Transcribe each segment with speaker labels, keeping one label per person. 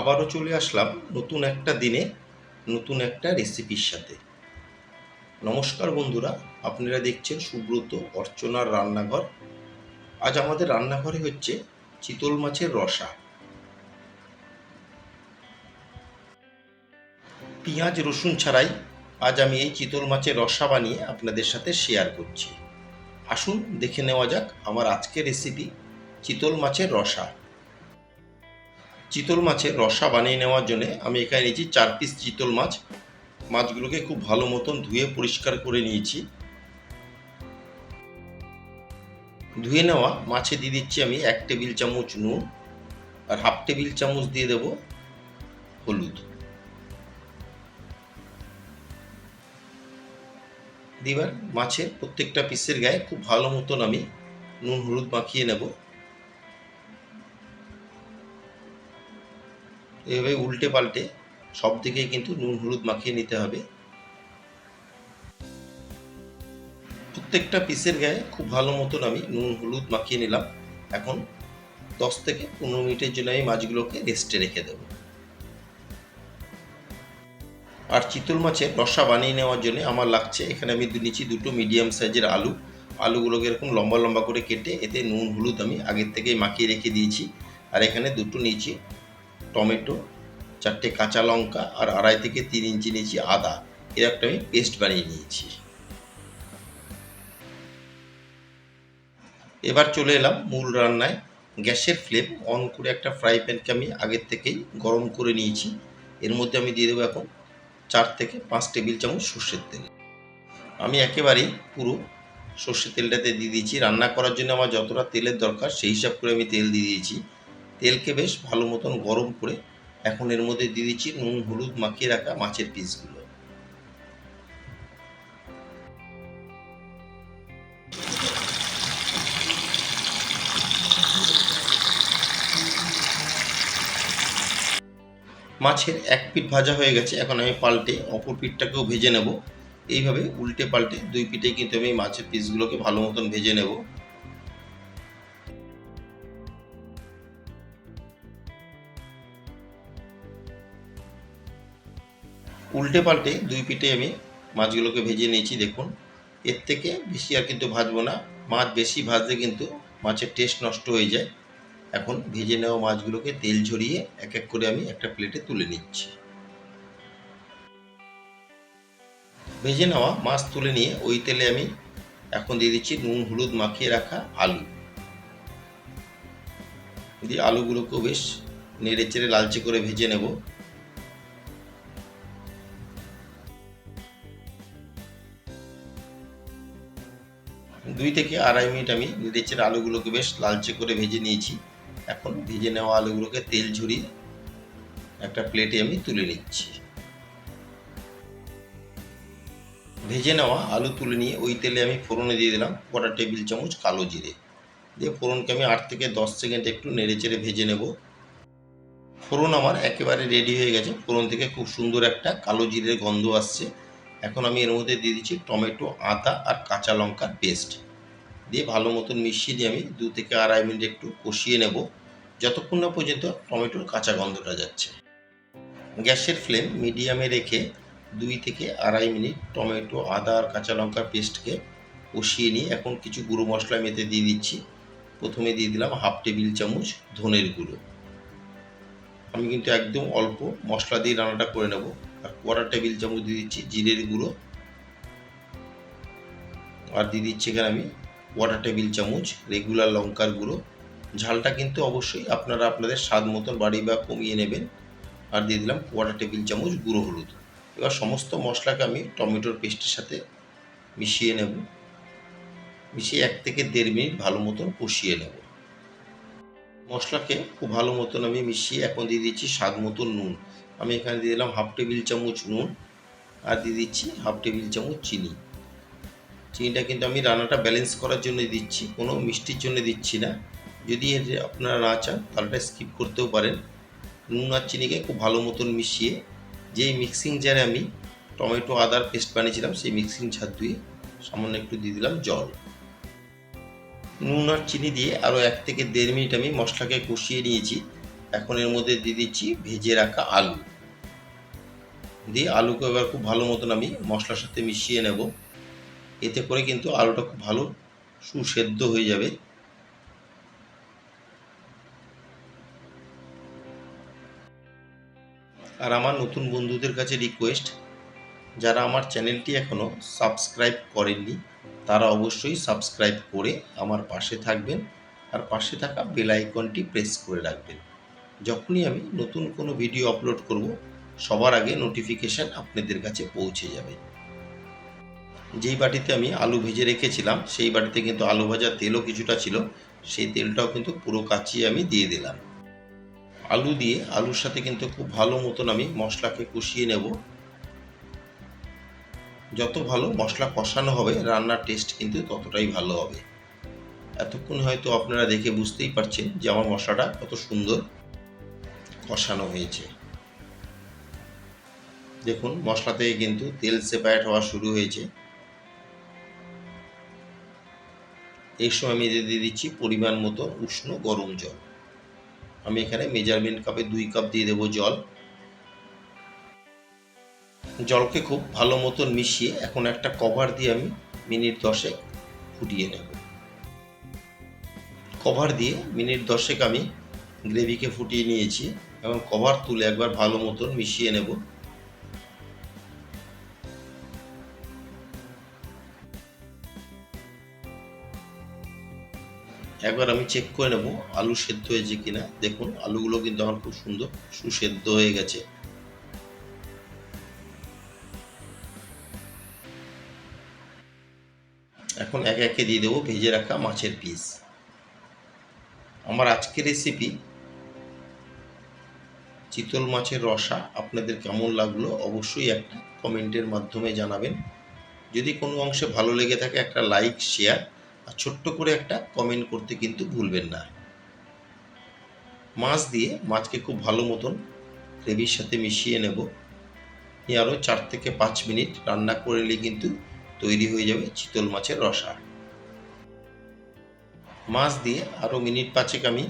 Speaker 1: আবারও চলে আসলাম নতুন একটা দিনে, নতুন একটা রেসিপির সাথে। নমস্কার বন্ধুরা, আপনারা দেখছেন সুব্রত অর্চনার রান্নাঘর। আজ আমাদের রান্নাঘরে হচ্ছে চিতল মাছের রসা। পেঁয়াজ, রসুন ছাড়াই আজ আমি এই চিতল মাছের রসা বানিয়ে আপনাদের সাথে শেয়ার করছি। আসুন দেখে নেওয়া যাক আমার আজকের রেসিপি চিতল মাছের রসা। চিতল মাছের রসা বানিয়ে নেওয়ার জন্য আমি এখানে নিয়েছি চার পিস চিতল মাছ। মাছগুলোকে খুব ভালো মতন ধুয়ে পরিষ্কার করে নিয়েছি। ধুয়ে নেওয়া মাছে দিয়ে দিচ্ছি আমি এক টেবিল চামচ নুন আর হাফ টেবিল চামচ দিয়ে দেব হলুদ। দিবার মাছের প্রত্যেকটা পিসের গায়ে খুব ভালো মতন আমি নুন হলুদ মাখিয়ে নেব। এভাবে উল্টে পাল্টে সব দিকে কিন্তু নুন, হলুদ মাখিয়ে নিতে হবে। প্রত্যেকটা পিসের গায়ে খুব ভালো মতন আমি নুন, হলুদ মাখিয়ে নিলাম। এখন দশ থেকে পনেরো মিনিটের জন্য আমি মাছগুলোকে রেস্টে রেখে দেব। আর চিতল মাছের রসা বানিয়ে নেওয়ার জন্য আমার লাগছে এখানে আমি নিচ্ছি দুটো মিডিয়াম সাইজের আলু। আলুগুলোকে এরকম লম্বা লম্বা করে কেটে এতে নুন, হলুদ আমি আগের থেকেই মাখিয়ে রেখে দিয়েছি। আর এখানে দুটো নিয়েছি টমেটো, চারটে কাঁচা লঙ্কা আর আড়াই থেকে তিন ইঞ্চি নিয়েছি আদা। এর একটা আমি পেস্ট বানিয়ে নিয়েছি। এবার চলে এলাম মূল রান্নায়। গ্যাসের ফ্লেম অন করে একটা ফ্রাই প্যানকে আমি আগের থেকেই গরম করে নিয়েছি। এর মধ্যে আমি দিয়ে দেবো এখন চার থেকে পাঁচ টেবিল চামচ সর্ষের তেল। আমি একেবারেই পুরো সর্ষের তেলটাতে দিয়ে দিয়েছি। রান্না করার জন্য আমার যতটা তেলের দরকার সেই হিসাব করে আমি তেল দিয়ে দিয়েছি। তেলকে বেশ ভালো মতন গরম করে এখন এর মধ্যে দিয়ে দিচ্ছি নুন, হলুদ মাখিয়ে রাখা মাছের পিসগুলো। মাছের এক পিঠ ভাজা হয়ে গেছে, এখন আমি পাল্টে অপর পিঠটাকেও ভেজে নেব। এইভাবে উল্টে পাল্টে দুই পিঠে কিন্তু আমি মাছের পিসগুলোকে ভালো মতন ভেজে নেব। উল্টে পাল্টে দুই পিঠে আমি মাছগুলোকে ভেজে নিয়েছি, দেখুন। এর থেকে বেশি আর কিন্তু ভাজবো না। মাছ বেশি ভাজলে কিন্তু মাছের টেস্ট নষ্ট হয়ে যায়। এখন ভেজে নেওয়া মাছগুলোকে তেল ঝরিয়ে এক এক করে আমি একটা প্লেটে তুলে নিচ্ছি। ভেজে নেওয়া মাছ তুলে নিয়ে ওই তেলে আমি এখন দিয়ে দিচ্ছি নুন, হলুদ মাখিয়ে রাখা আলু। দিয়ে আলুগুলোকেও বেশ নেড়ে চেড়ে লালচে করে ভেজে নেব। দুই থেকে আড়াই মিনিট আমি নেড়ে আলুগুলোকে বেশ লালচে করে ভেজে নিয়েছি। এখন ভেজে নেওয়া আলুগুলোকে তেল ঝরিয়ে একটা প্লেটে আমি তুলে নিচ্ছি। ভেজে নেওয়া আলু তুলে নিয়ে ওই তেলে আমি ফোড়নে দিয়ে দিলাম কটা টেবিল চামচ কালো জিরে। দিয়ে ফোড়নকে আমি আট থেকে দশ সেকেন্ড একটু নেড়ে চেড়ে ভেজে নেব। ফোড়ন আমার একেবারে রেডি হয়ে গেছে। ফোড়ন থেকে খুব সুন্দর একটা কালো জিরের গন্ধ আসছে। এখন আমি এর মধ্যে দিয়ে দিচ্ছি টমেটো, আদা আর কাঁচা লঙ্কার পেস্ট। দিয়ে ভালো মতন মিশিয়ে দিয়ে আমি দু থেকে আড়াই মিনিট একটু কষিয়ে নেব, যতক্ষণ না পর্যন্ত টমেটোর কাঁচা গন্ধটা যাচ্ছে। গ্যাসের ফ্লেম মিডিয়ামে রেখে দুই থেকে আড়াই মিনিট টমেটো, আদা আর কাঁচা লঙ্কার পেস্টকে কষিয়ে নিয়ে এখন কিছু গুঁড়ো মশলা মেতে দিয়ে দিচ্ছি। প্রথমে দিয়ে দিলাম হাফ টেবিল চামচ ধনের গুঁড়ো। আমি কিন্তু একদম অল্প মশলা দিয়ে রান্নাটা করে নেব। আর কোয়াটার টেবিল চামচ দিয়ে দিচ্ছি, জিরের গুঁড়ো। আর দিয়ে দিচ্ছি এখানে আমি কোয়াটার টেবিল চামচ রেগুলার লঙ্কার গুঁড়ো। ঝালটা কিন্তু অবশ্যই আপনারা আপনাদের স্বাদ মতন বাড়ি বা কমিয়ে নেবেন। আর দিয়ে দিলাম কোয়াটার টেবিল চামচ গুঁড়ো হলুদ। এবার সমস্ত মশলাকে আমি টমেটোর পেস্টের সাথে মিশিয়ে নেব। মিশিয়ে এক থেকে দেড় মিনিট ভালো মতন কষিয়ে নেব। মশলাকে খুব ভালো মতন আমি মিশিয়ে এখন দিয়ে দিচ্ছি স্বাদ মতন নুন। আমি এখানে দিয়ে দিলাম হাফ টেবিল চামচ নুন আর দিয়ে দিচ্ছি হাফ টেবিল চামচ চিনি। চিনিটা কিন্তু আমি রান্নাটা ব্যালেন্স করার জন্য দিচ্ছি, কোনো মিষ্টির জন্য দিচ্ছি না। যদি এর আপনারা না চান, তাহলে স্কিপ করতেও পারেন। নুন আর চিনিকে খুব ভালো মতন মিশিয়ে, যেই মিক্সিং জারে আমি টমেটো, আদার পেস্ট বানিয়েছিলাম, সেই মিক্সিং ঝাড় ধুয়ে সামান্য একটু দিয়ে দিলাম জল। নুন আর চিনি দিয়ে আরও এক থেকে দেড় মিনিট আমি মশলাকে কষিয়ে নিয়েছি। এখন এর মধ্যে দিয়ে দিচ্ছি ভেজে রাখা আলু। দিয়ে আলুকে এবার খুব ভালো মতন আমি মশলার সাথে মিশিয়ে নেব। এতে করে কিন্তু আলুটা খুব ভালো সুসেদ্ধ হয়ে যাবে। আর আমার নতুন বন্ধুদের কাছে রিকোয়েস্ট, যারা আমার চ্যানেলটি এখনও সাবস্ক্রাইব করেননি, তারা অবশ্যই সাবস্ক্রাইব করে আমার পাশে থাকবেন। আর পাশে থাকা বেল আইকনটি প্রেস করে রাখবেন। যখনই আমি নতুন কোনো ভিডিও আপলোড করব, সবার আগে নোটিফিকেশান আপনাদের কাছে পৌঁছে যাবে। যেই বাটিতে আমি আলু ভেজে রেখেছিলাম, সেই বাটিতে কিন্তু আলু ভাজার তেলও কিছুটা ছিল, সেই তেলটাও কিন্তু পুরো কাচিয়ে আমি দিয়ে দিলাম। আলু দিয়ে আলুর সাথে কিন্তু খুব ভালো মতন আমি মশলাকে কষিয়ে নেব। যত ভালো মশলা কষানো হবে, রান্নার টেস্ট কিন্তু ততটাই ভালো হবে। এতক্ষণ হয়তো আপনারা দেখে বুঝতেই পারছেন যে আমার মশলাটা কত সুন্দর। কষানো হয়েছে। দেখুন, মশলা থেকে কিন্তু তেল সেপারেট হওয়া শুরু হয়েছে। এই সময় আমি দিয়ে দিচ্ছি পরিমাণ মতো উষ্ণ গরম জল। আমি এখানে মেজারমেন্ট কাপে দুই কাপ দিয়ে দেবো জল। জলকে খুব ভালো মতন মিশিয়ে এখন একটা কভার দিয়ে আমি মিনিট দশেক ফুটিয়ে নেব। কভার দিয়ে মিনিট দশেক আমি গ্রেভিকে ফুটিয়ে নিয়েছি। এবং কভার তুলে একবার ভালো মতন মিশিয়ে নেব। একবার আমি চেক করে নেব আলু সেদ্ধ হয়েছে কিনা। দেখুন, আলুগুলো কিন্তু আমার খুব সুন্দর সুসেদ্ধ হয়ে গেছে। এখন একে একে দিয়ে দেবো, ভেজে রাখা মাছের পিস আমার আজকের রেসিপি চিতল মাছের রসা আপনাদের কেমন লাগল অবশ্যই একটা কমেন্টের মাধ্যমে জানাবেন। যদি কোনো অংশে ভালো লেগে থাকে একটা লাইক, শেয়ার আর ছোট্ট করে একটা কমেন্ট করতে কিন্তু ভুলবেন না। মাছ দিয়ে মাছকে খুব ভালো মতন গ্রেভির সাথে মিশিয়ে নেব। নিয়ে আরও চার থেকে পাঁচ মিনিট রান্না করে নিলে কিন্তু তৈরি হয়ে যাবে চিতল মাছের রসা। মাছ দিয়ে আরও মিনিট পাঁচেক আমি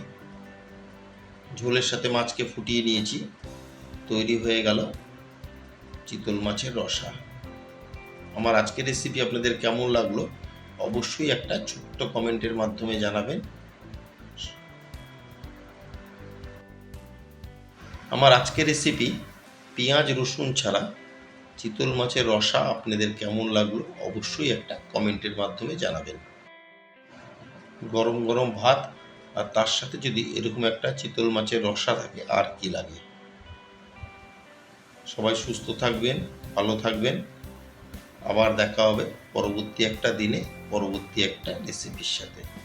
Speaker 1: ঝোলের সাথে মাছকে ফুটিয়ে নিয়েছি। তৈরি হয়ে গেল চিতল মাছের রসা। আমার আজকের রেসিপি আপনাদের কেমন লাগল অবশ্যই একটা ছোট্ট কমেন্টের মাধ্যমে জানাবেন। আমার আজকের রেসিপি পেঁয়াজ রসুন ছাড়া চিতল মাছের রসা আপনাদের কেমন লাগল অবশ্যই একটা কমেন্টের মাধ্যমে জানাবেন। গরম গরম ভাত আর তার সাথে যদি এরকম একটা চিতল মাছের রসা থাকে, আর কি লাগে? সবাই সুস্থ থাকবেন, ভালো থাকবেন। আবার দেখা হবে পরবর্তী একটা দিনে, পরবর্তী একটা রেসিপির সাথে।